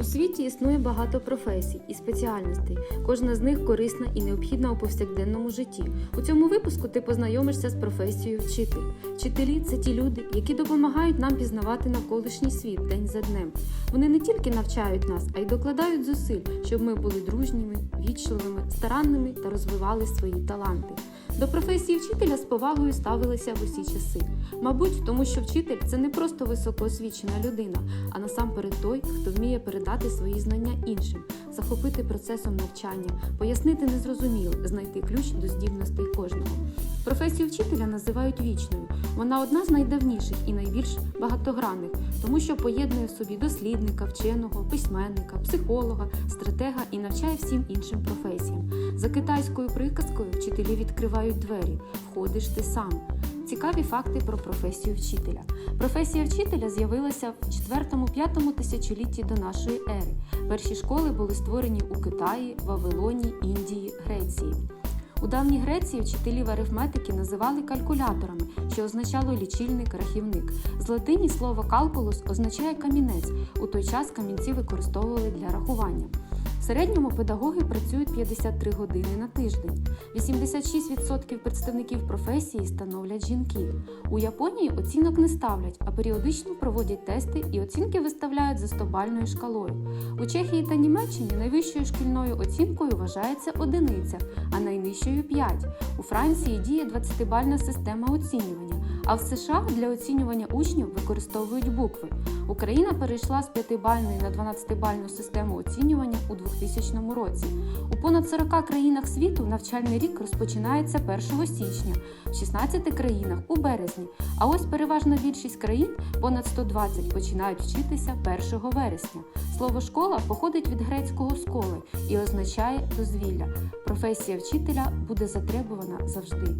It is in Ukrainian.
У світі існує багато професій і спеціальностей. Кожна з них корисна і необхідна у повсякденному житті. У цьому випуску ти познайомишся з професією вчитель. Вчителі це ті люди, які допомагають нам пізнавати навколишній світ день за днем. Вони не тільки навчають нас, а й докладають зусиль, щоб ми були дружніми, вічливими, старанними та розвивали свої таланти. До професії вчителя з повагою ставилися в усі часи. Мабуть, тому що вчитель це не просто високоосвічена людина, а насамперед той, хто вміє передати свої знання іншим, захопити процесом навчання, пояснити незрозуміле, знайти ключ до здібностей кожного. Професію вчителя називають вічною. Вона одна з найдавніших і найбільш багатогранних, тому що поєднує в собі дослідника, вченого, письменника, психолога, стратега і навчає всім іншим професіям. За китайською приказкою вчителі відкривають двері, входиш ти сам. Цікаві факти про професію вчителя. Професія вчителя з'явилася в 4-5 тисячолітті до нашої ери. Перші школи були створені у Китаї, Вавилоні, Індії, Греції. У давній Греції вчителів арифметики називали калькуляторами, що означало лічильник, рахівник. З латині слово калкулус означає камінець. У той час камінці використовували для рахування. Середньому педагоги працюють 53 години на тиждень. 86% представників професії становлять жінки. У Японії оцінок не ставлять, а періодично проводять тести і оцінки виставляють за 100-бальною шкалою. У Чехії та Німеччині найвищою шкільною оцінкою вважається одиниця, а найнижчою 5. У Франції діє 20-бальна система оцінювання, а в США для оцінювання учнів використовують букви. Україна перейшла з 5-бальної на 12-бальну систему оцінювання у 2000 році. У понад 40 країнах світу навчальний рік розпочинається 1 січня, в 16 країнах у березні. А ось переважна більшість країн, понад 120, починають вчитися 1 вересня. Слово школа походить від грецького сколи і означає дозвілля. Професія вчителя буде затребувана завжди.